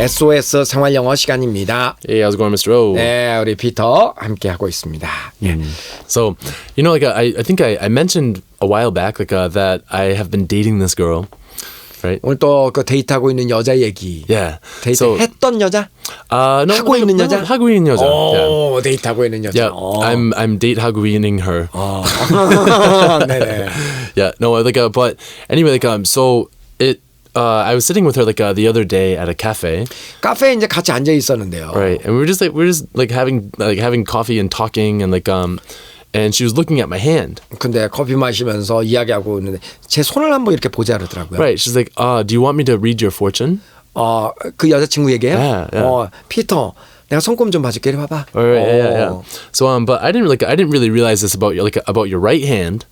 SOS 생활 영어 시간입니다. Hey, how's it going, Mr. O? 네, 우리 피터 함께 하고 있습니다. 예. So, you know, like I, I think I, I mentioned a while back, like uh, that I have been dating this girl, right? 오늘 또 그 데이트하고 있는 여자 얘기. Yeah. 데이트 So, 했던 여자? uh, no, 하고 no, 있는 여자? 하고 있는 여자. Yeah. 오, 데이트하고 있는 여자. Yeah, 어. I'm I'm date 하고 있는 her. 어. 네네. Yeah, no, like uh, but anyway, like um, so. Uh, I was sitting with her like uh, the other day at a cafe, 카페에 이제 같이 앉아 있었는데요. right? And we were just like we were just like having like having coffee and talking and like um, and she was looking at my hand, 근데 커피 마시면서 이야기하고 있는데 제 손을 한번 이렇게 보자 그러더라고요. right? She's like, uh, do you want me to read your fortune? 어, 그 여자친구에게요? 네, 네. 어, 피터, 내가 손금 좀 봐줄게. 이리 봐봐. Or, yeah, yeah, yeah. 어. So um, but I didn't like I didn't really realize this about your like about your right hand,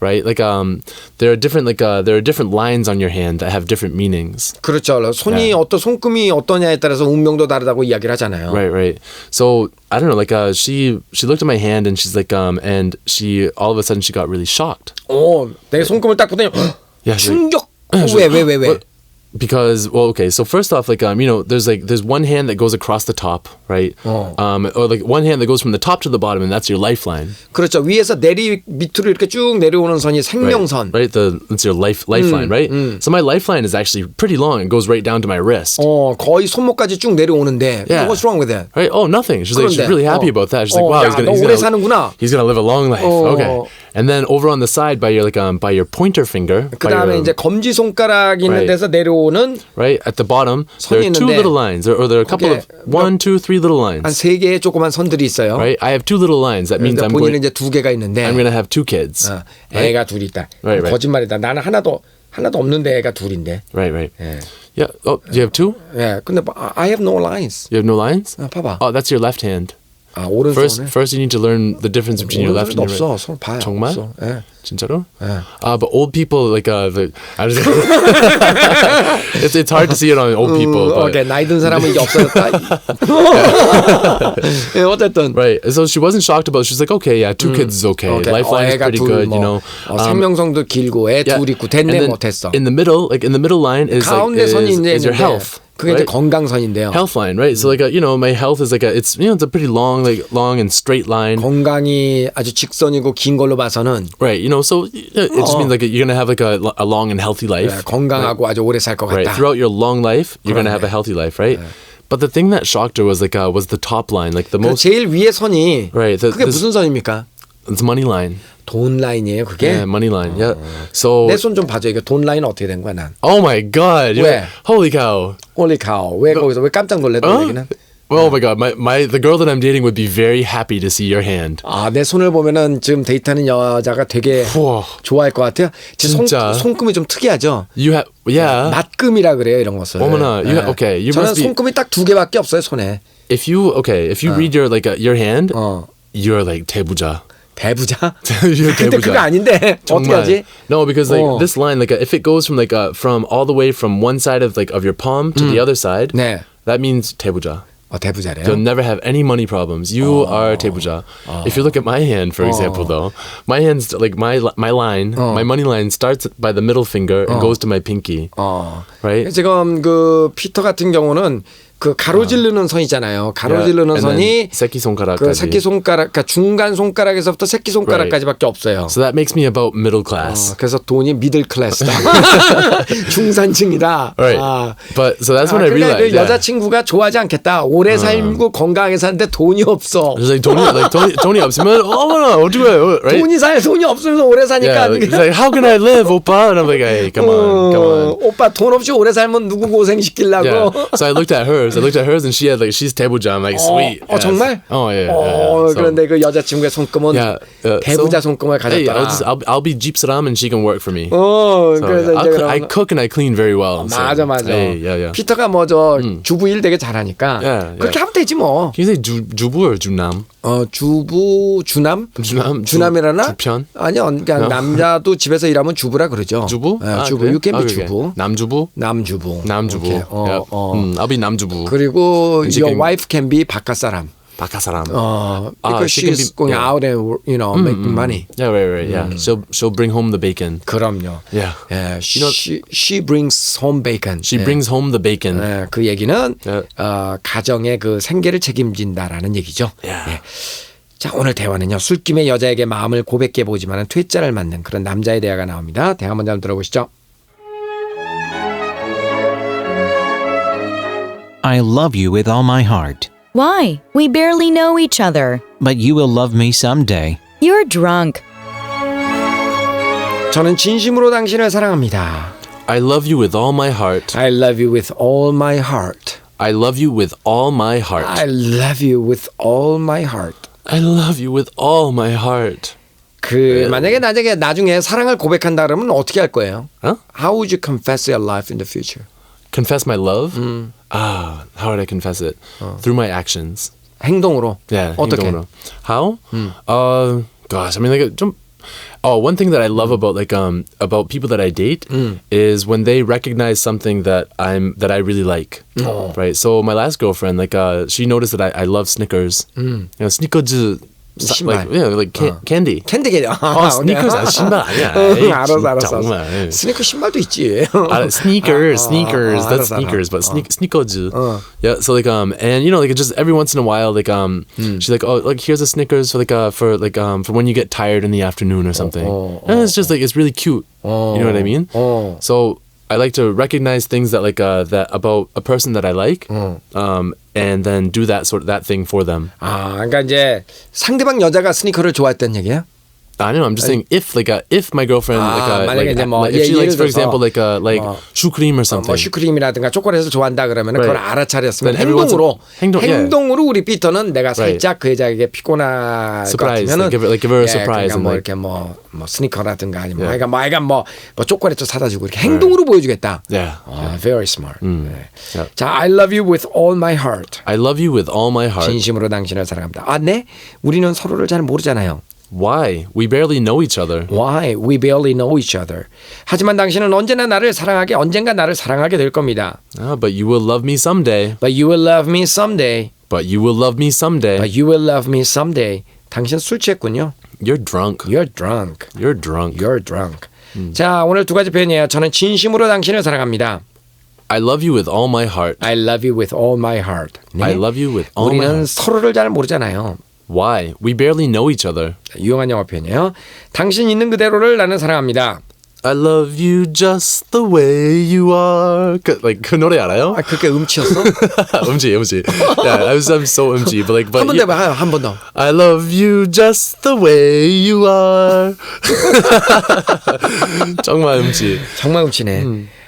right? Like um, there are different like uh, there are different lines on your hand that have different meanings. 그렇죠. 손이 네. 어떤 손금이 어떠냐에 따라서 운명도 다르다고 이야기를 하잖아요. Right, right. So I don't know, like uh, she she looked at my hand and she's like um, and she all of a sudden she got really shocked. 오, 내 손금을 딱 보더니 야, 충격. 왜 왜 왜 왜? What- Because well, okay. So first off, like um, you know, there's like there's one hand that goes across the top, right? Oh. Um, or like one hand that goes from the top to the bottom, and that's your lifeline. 그렇죠. 위에서 내리 밑으로 이렇게 쭉 내려오는 선이 Right? 생명선. right? The it's your life lifeline, right? So my lifeline is actually pretty long. It goes right down to my wrist. 어, 거의 손목까지 쭉 내려오는데. Yeah. What's wrong with that? Right? Oh, nothing. She's like she's 그런데, really happy 어. about that. She's like, 어, wow, 야, he's gonna 너 he's 오래 gonna, 사는구나. he's gonna live a long life. 어. Okay. And then over on the side by your like um by your pointer finger, 그 by your, 다음에 um, 이제 검지 손가락 있는 Right. 데서 내려오는 right at the bottom, there 선이 are two 있는데 little lines, or, or there are a couple of 그게 one, two, three little 한 lines. 세 개의 조그만 선들이 있어요. Right? I have two little lines. That means 근데 I'm 본인은 going. 이제 두 개가 있는데 I'm gonna have two kids. 어, Right? 애가 둘 있다. Right, right. 거짓말이다. 나는 하나도 하나도 없는데 애가 둘인데. Right, right. 예. Yeah. Oh, do you have two? 예. 근데 뭐, I have no lines. You have no lines? 아, 봐봐. Oh, that's your left hand. 아, 오른손에 First, first you need to learn the difference between your left and your 없어. right. 손 봐요. 정말? 없어. 예. 진짜로? 예. Uh, but old people like uh, the, I just, it's it's hard to see it on old people. 음, But, 오케이. 나이 든 사람은 이게 없어졌다. 예, 어쨌든. Right. So she wasn't shocked about. it. She's like, okay, yeah, two kids is okay. 오케이. Lifeline 어, is 애가 pretty 둘, good, 뭐, you know. 어, Um, 생명성도 길고 애 yeah. 둘 있고 And 됐네 then 못했어. in the middle, like in the middle line is like 가운데 is, 선이 이제 is your 있는데 health. 그게 이제 right? 건강선인데요. Health line, right? So like a, you know, my health is like a it's you know it's a pretty long like long and straight line. 건강이 아주 직선이고 긴 걸로 봐서는 Right, you know, so it just 어. means like you're gonna have like a, a long and healthy 예, life. 건강하고 아주 오래 살 것 right 같다. throughout your long life you're gonna have a healthy life right but the thing that shocked her was like uh, was the top line like the 그 most 제일 위에 선이 Right, the- 그게 this- 무슨 선입니까? It's money line 돈 라인이에요, 그게. yeah money line yeah so 내 손 좀 봐줘. 이거 돈 라인 어떻게 된 거야, 난? oh my god 왜? holy cow 홀리 카우. 왜 거기서 왜 깜짝 놀랐던 어? 얘기는? oh my god my, my the girl that I'm dating would be very happy to see your hand 아, 내 손을 보면은 지금 데이트하는 여자가 되게 우와. 좋아할 것 같아요. 제 손, 진짜. 손금이 좀 특이하죠. you have yeah 낫금이라 그래요, 이런 것을. 어머나, you ha- okay, you 저는 must be- 손금이 딱 두 개밖에 없어요, 손에. if you okay if you read your like uh, your hand 어. you're like 대부자 대부자? You're 근데 그거 대부자. 아닌데 어떻게 정말. 하지? No, because like 어. this line, like uh, if it goes from like uh, from all the way from one side of like of your palm to the other side, 네. that means tebuja. 어, 대부자래요. You'll never have any money problems. You are tebuja. If you look at my hand, for example, though, my hand's like my li- my line, my money line starts by the middle finger and goes to my pinky. 어. Right? 지금 그 피터 같은 경우는 그 가로지르는 선 있잖아요. 가로지르는 Yeah, 선이 새끼 손가락까지. 그 새끼 손가락, 그러니까 중간 손가락에서부터 새끼 손가락까지밖에 없어요. So that makes me about middle 어, class. 그래서 돈이 미들 클래스다. 중산층이다. Right. 아. But so that's 아, when I 그러니까 realized. 그. 여자친구가 좋아하지 않겠다. 오래 살고 건강하게 사는데 돈이 없어. Like 돈이 like 돈이 돈이 없으면 어머나 어떻게 해요, right? 돈이 살 돈이 없으면서 오래 사니까 Yeah, like, like how can I live, 오빠? And I'm like, hey, come on, come 어, on. 오빠 돈 없이 오래 살면 누구 고생 시키려고. Yeah. So I looked at hers. I looked at hers, and she had like she's tebuja. I'm like, sweet. 어, 어, 정말? Oh 어, yeah. So, 그런데 그 여자 친구의 손금은 yeah. uh, 대부자 so, 손금을 Hey, 가졌더라. I'll just I'll, I'll be jeepsram and she can work for me. 어, So, 그래서 yeah. 이제 cl- I 그럼 cook and I clean very well. so, 맞아 맞아. Hey, yeah, yeah. 피터가 뭐저 주부 일 되게 잘하니까 Yeah, yeah. 그렇게 하면 되지 뭐. Can you say 주, 주부 or 주남? 어 주부 주남 주남? 주- 주남이라나? 주편? 아니요, 그냥 남자도 집에서 일하면 주부라 그러죠. 주부? 예, 아, 주부. 그래요? You can 아, be 그게. 주부. 남주부? 남주부. 남주부. 어. 어. 음, I'll be 남주부. 그리고 이제 your wife can be 바깥 사람. 바카 사람. 어, 아, because she can she's going yeah. out and you know making money. Yeah, right, right. Yeah. She'll she'll bring home the bacon. 그럼요. Yeah. 예, she, know- she brings home bacon. She 예. brings home the bacon. 예, 그 얘기는 네. 어, 가정의 그 생계를 책임진다라는 얘기죠. Yeah. 예. 자 오늘 대화는요 술김에 여자에게 마음을 고백해 보지만은 퇴짜를 맞는 그런 남자의 대화가 나옵니다. 대화 먼저 한번 들어보시죠. I love you with all my heart, Why? We barely know each other. but you will love me someday. You're drunk. 저는 진심으로 당신을 사랑합니다. I love you with all my heart. I love you with all my heart. I love you with all my heart. I love you with all my heart. I love you with all my heart. 그 만약에 나중에 나중에 사랑을 고백한다 그러면 어떻게 할 거예요? Huh? How would you confess your life in the future? Confess my love? Ah, how would I confess it? Through my actions. 행동으로. Yeah. 어떻게? 행동으로. How? Uh, gosh, I mean, like, 좀. Oh, one thing that I love about like um about people that I date is when they recognize something that I'm that I really like, right? So my last girlfriend, like, uh, she noticed that I, I love Snickers. You know, Snickers, like 신발. yeah, like ca- candy. 캔디게. 아, 어, 스니커즈 아, 신발 아니야. 응, 에이, 알았어, 진짜 알았어. 정말. 알았어. 스니커 신발도 있지. Uh, sneakers, 아, sneakers. 아, that's 알았어, sneakers, but 알았어. sneak sneakers. 어. Yeah. So like um and you know like just every once in a while like um she's like oh like here's a Snickers for like uh for like um for when you get tired in the afternoon or something. oh, and it's just like it's really cute. you know what I mean? 어. So I like to recognize things that like uh that about a person that I like, 어. um and then do that sort of that thing for them. 아, 그러니까 이제 상대방 여자가 스니커를 좋아했다는 얘기야? I don't know. I'm just saying if like uh, if my girlfriend 아, like, uh, 만약에 like, 이제 뭐 like if she 예- likes 예를 for 들어서 example like uh like 뭐, 슈크림 or 뭐 something. 슈크림이라든가 초콜릿을 좋아한다 그러면 은 그걸 Right. 알아차렸으면 Then 행동으로 행동, yeah. 행동으로 우리 피터는 내가 Right. 살짝 그 여자에게 피곤할 것 Surprise, 같으면은 like give her- like give her a 예, surprise 그러니까 and 뭐 like- 이렇게 뭐, 뭐 스니커라든가 아니면 Yeah. 하여간 뭐 하여간 뭐, 뭐 초콜릿 좀 사다 주고 이렇게 행동으로 보여주겠다. Yeah. 아, very smart. 네. Yeah. 자, I love you with all my heart. I love you with all my heart. 진심으로 당신을 사랑합니다. 아, 네? 우리는 서로를 잘 모르잖아요. Why? We barely know each other. Why? We barely know each other. 하지만 당신은 언제나 나를 사랑하게 언젠가 나를 사랑하게 될 겁니다. Ah, but you will love me someday. But you will love me someday. But you will love me someday. But you will love me someday. 당신 술 취했군요. You're drunk. You're drunk. You're drunk. You're drunk. 자, 오늘 두 가지 표현이에요. 저는 진심으로 당신을 사랑합니다. I love you with all my heart. I love you with all my heart. 네. I love you with all my 우리는 heart. 서로를 잘 모르잖아요. Why? We barely know each other. 유용한 영어 표현이에요. 당신 있는 그대로를 나는 사랑합니다. I love you just the way you are. 그, like 그 노래 알아요? 아, 그렇게 음치였어? 음지, 음지. Yeah, I was I'm so umji, but like, but 한번 you- 더 해봐. 한번 더. I love you just the way you are. 정말 음지. 정말 음치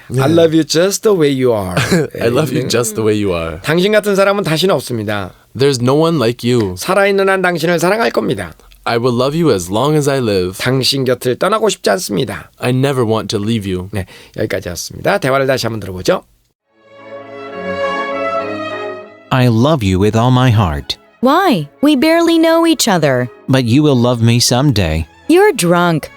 네. I love you just the way you are. I love you just the way you are. 당신 같은 사람은 다시는 없습니다. There's no one like you. 살아있는 한 당신을 사랑할 겁니다. I will love you as long as I live. 당신 곁을 떠나고 싶지 않습니다. I never want to leave you. 네, 여기까지였습니다. 대화를 다시 한번 들어보죠. I love you with all my heart, Why? We barely know each other. but you will love me someday. You're drunk.